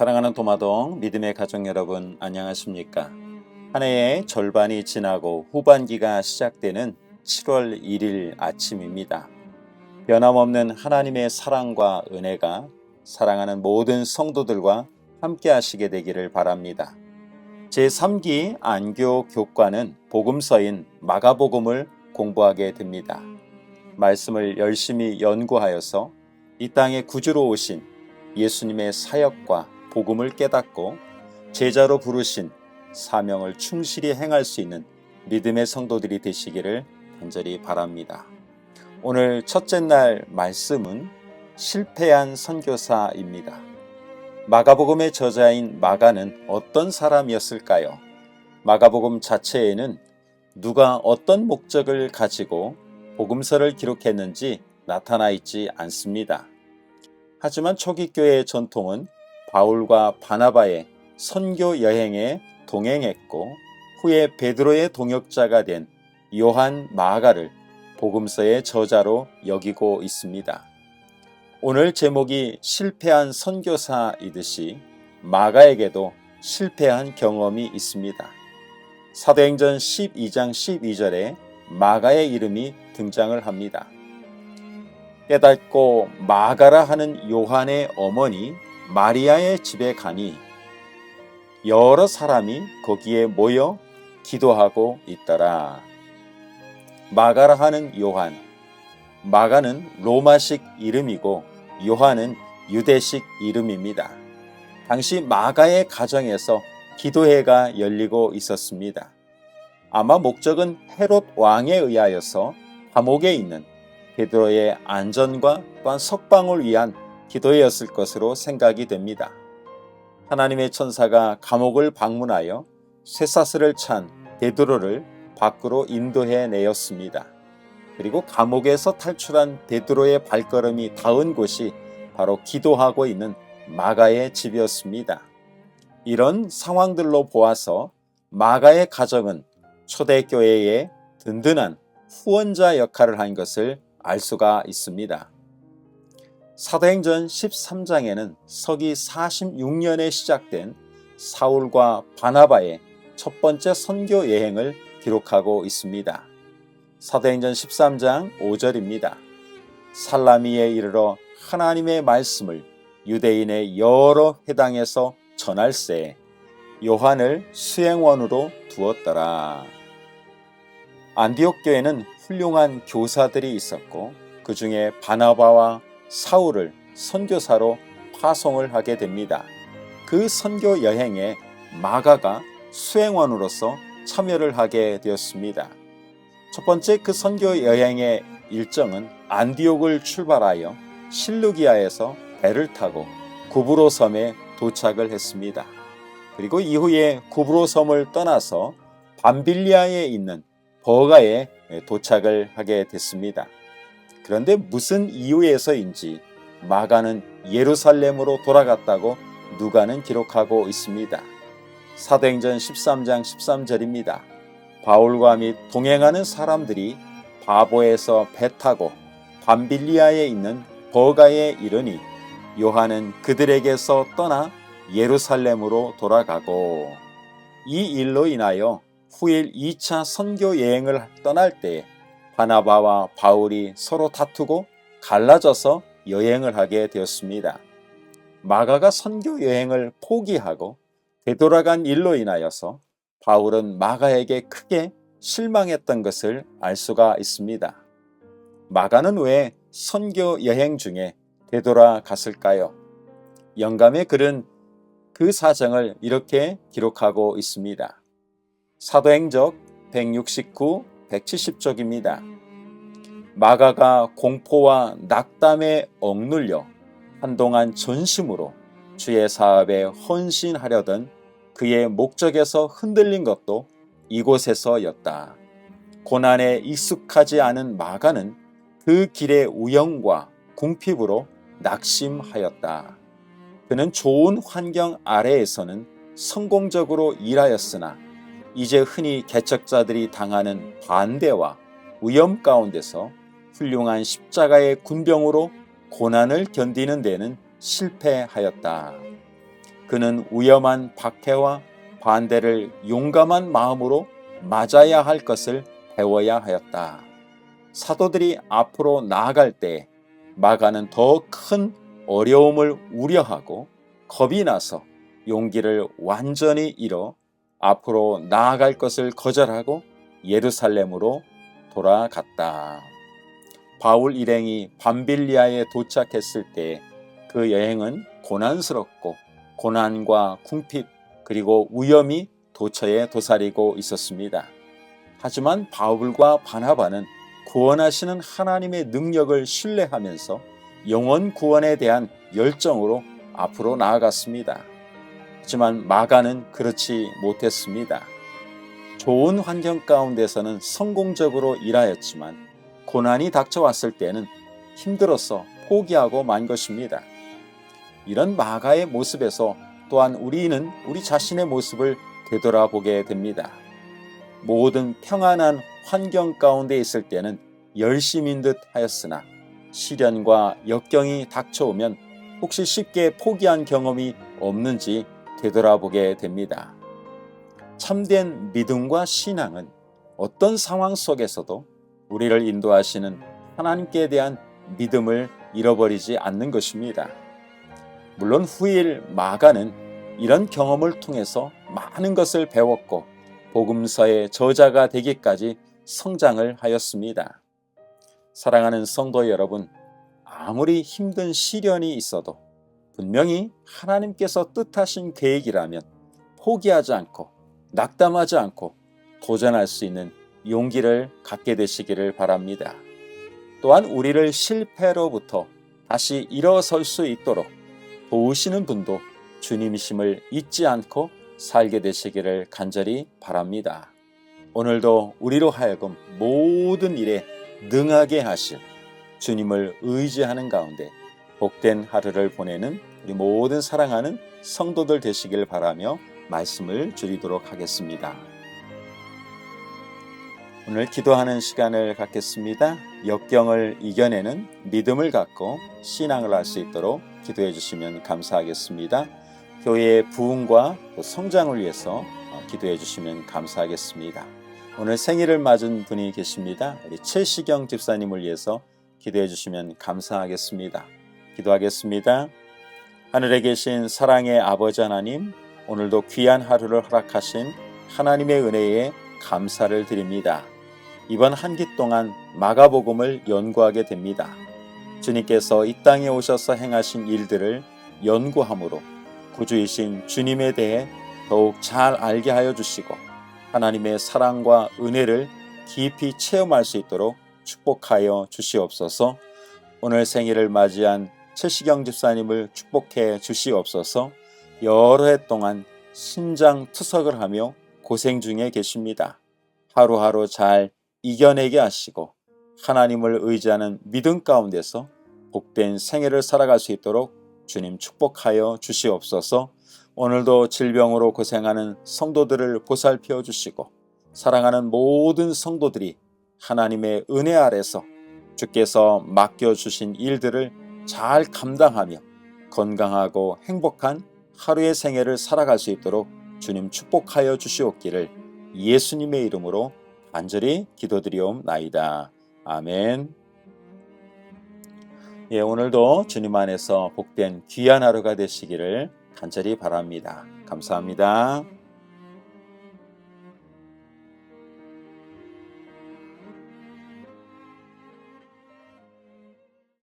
사랑하는 도마동 믿음의 가족 여러분 안녕하십니까? 한 해의 절반이 지나고 후반기가 시작되는 7월 1일 아침입니다. 변함없는 하나님의 사랑과 은혜가 사랑하는 모든 성도들과 함께 하시게 되기를 바랍니다. 제3기 안교 교과는 복음서인 마가복음을 공부하게 됩니다. 말씀을 열심히 연구하여서 이 땅에 구주로 오신 예수님의 사역과 복음을 깨닫고 제자로 부르신 사명을 충실히 행할 수 있는 믿음의 성도들이 되시기를 간절히 바랍니다. 오늘 첫째 날 말씀은 실패한 선교사입니다. 마가복음의 저자인 마가는 어떤 사람이었을까요? 마가복음 자체에는 누가 어떤 목적을 가지고 복음서를 기록했는지 나타나 있지 않습니다. 하지만 초기 교회의 전통은 바울과 바나바의 선교 여행에 동행했고 후에 베드로의 동역자가 된 요한 마가를 복음서의 저자로 여기고 있습니다. 오늘 제목이 실패한 선교사이듯이 마가에게도 실패한 경험이 있습니다. 사도행전 12장 12절에 마가의 이름이 등장을 합니다. 깨닫고 마가라 하는 요한의 어머니 마리아의 집에 가니 여러 사람이 거기에 모여 기도하고 있더라. 마가라 하는 요한. 마가는 로마식 이름이고 요한은 유대식 이름입니다. 당시 마가의 가정에서 기도회가 열리고 있었습니다. 아마 목적은 헤롯 왕에 의하여서 감옥에 있는 베드로의 안전과 또한 석방을 위한 기도회였을 것으로 생각이 됩니다. 하나님의 천사가 감옥을 방문하여 쇠사슬을 찬 베드로를 밖으로 인도해 내었습니다. 그리고 감옥에서 탈출한 베드로의 발걸음이 닿은 곳이 바로 기도하고 있는 마가의 집이었습니다. 이런 상황들로 보아서 마가의 가정은 초대교회의 든든한 후원자 역할을 한 것을 알 수가 있습니다. 사도행전 13장에는 서기 46년에 시작된 사울과 바나바의 첫 번째 선교 여행을 기록하고 있습니다. 사도행전 13장 5절입니다. 살라미에 이르러 하나님의 말씀을 유대인의 여러 회당에서 전할세 요한을 수행원으로 두었더라. 안디옥 교회는 훌륭한 교사들이 있었고 그 중에 바나바와 사울을 선교사로 파송을 하게 됩니다. 그 선교 여행에 마가가 수행원으로서 참여를 하게 되었습니다. 첫 번째 그 선교 여행의 일정은 안디옥을 출발하여 실루기아에서 배를 타고 구브로 섬에 도착을 했습니다. 그리고 이후에 구브로 섬을 떠나서 밤빌리아에 있는 버가에 도착을 하게 됐습니다. 그런데 무슨 이유에서인지 마가는 예루살렘으로 돌아갔다고 누가는 기록하고 있습니다. 사도행전 13장 13절입니다. 바울과 및 동행하는 사람들이 바보에서 배 타고 밤빌리아에 있는 버가에 이르니 요한은 그들에게서 떠나 예루살렘으로 돌아가고 이 일로 인하여 후일 2차 선교 여행을 떠날 때 바나바와 바울이 서로 다투고 갈라져서 여행을 하게 되었습니다. 마가가 선교 여행을 포기하고 되돌아간 일로 인하여서 바울은 마가에게 크게 실망했던 것을 알 수가 있습니다. 마가는 왜 선교 여행 중에 되돌아갔을까요? 영감의 글은 그 사정을 이렇게 기록하고 있습니다. 사도행적 169, 170쪽입니다. 마가가 공포와 낙담에 억눌려 한동안 전심으로 주의 사업에 헌신하려던 그의 목적에서 흔들린 것도 이곳에서였다. 고난에 익숙하지 않은 마가는 그 길의 우영과 궁핍으로 낙심하였다. 그는 좋은 환경 아래에서는 성공적으로 일하였으나 이제 흔히 개척자들이 당하는 반대와 위험 가운데서 훌륭한 십자가의 군병으로 고난을 견디는 데는 실패하였다. 그는 위험한 박해와 반대를 용감한 마음으로 맞아야 할 것을 배워야 하였다. 사도들이 앞으로 나아갈 때 마가는 더 큰 어려움을 우려하고 겁이 나서 용기를 완전히 잃어 앞으로 나아갈 것을 거절하고 예루살렘으로 돌아갔다. 바울 일행이 밤빌리아에 도착했을 때 그 여행은 고난스럽고 고난과 궁핍 그리고 위험이 도처에 도사리고 있었습니다. 하지만 바울과 바나바는 구원하시는 하나님의 능력을 신뢰하면서 영원 구원에 대한 열정으로 앞으로 나아갔습니다. 하지만 마가는 그렇지 못했습니다. 좋은 환경 가운데서는 성공적으로 일하였지만 고난이 닥쳐왔을 때는 힘들어서 포기하고 만 것입니다. 이런 마가의 모습에서 또한 우리는 우리 자신의 모습을 되돌아보게 됩니다. 모든 평안한 환경 가운데 있을 때는 열심인 듯 하였으나 시련과 역경이 닥쳐오면 혹시 쉽게 포기한 경험이 없는지 되돌아보게 됩니다. 참된 믿음과 신앙은 어떤 상황 속에서도 우리를 인도하시는 하나님께 대한 믿음을 잃어버리지 않는 것입니다. 물론 후일 마가는 이런 경험을 통해서 많은 것을 배웠고 복음서의 저자가 되기까지 성장을 하였습니다. 사랑하는 성도 여러분, 아무리 힘든 시련이 있어도 분명히 하나님께서 뜻하신 계획이라면 포기하지 않고 낙담하지 않고 도전할 수 있는 용기를 갖게 되시기를 바랍니다. 또한 우리를 실패로부터 다시 일어설 수 있도록 도우시는 분도 주님이심을 잊지 않고 살게 되시기를 간절히 바랍니다. 오늘도 우리로 하여금 모든 일에 능하게 하실 주님을 의지하는 가운데 복된 하루를 보내는 우리 모든 사랑하는 성도들 되시길 바라며 말씀을 드리도록 하겠습니다. 오늘 기도하는 시간을 갖겠습니다. 역경을 이겨내는 믿음을 갖고 신앙을 할 수 있도록 기도해 주시면 감사하겠습니다. 교회의 부흥과 성장을 위해서 기도해 주시면 감사하겠습니다. 오늘 생일을 맞은 분이 계십니다. 우리 최시경 집사님을 위해서 기도해 주시면 감사하겠습니다. 기도하겠습니다. 하늘에 계신 사랑의 아버지 하나님, 오늘도 귀한 하루를 허락하신 하나님의 은혜에 감사를 드립니다. 이번 한 기 동안 마가복음을 연구하게 됩니다. 주님께서 이 땅에 오셔서 행하신 일들을 연구함으로 구주이신 주님에 대해 더욱 잘 알게 하여 주시고 하나님의 사랑과 은혜를 깊이 체험할 수 있도록 축복하여 주시옵소서. 오늘 생일을 맞이한 최시경 집사님을 축복해 주시옵소서. 여러 해 동안 신장 투석을 하며 고생 중에 계십니다. 하루하루 잘 이겨내게 하시고 하나님을 의지하는 믿음 가운데서 복된 생애를 살아갈 수 있도록 주님 축복하여 주시옵소서. 오늘도 질병으로 고생하는 성도들을 보살펴 주시고 사랑하는 모든 성도들이 하나님의 은혜 아래서 주께서 맡겨 주신 일들을 잘 감당하며 건강하고 행복한 하루의 생애를 살아갈 수 있도록 주님 축복하여 주시옵기를 예수님의 이름으로 간절히 기도드리옵나이다. 아멘. 예, 오늘도 주님 안에서 복된 귀한 하루가 되시기를 간절히 바랍니다. 감사합니다.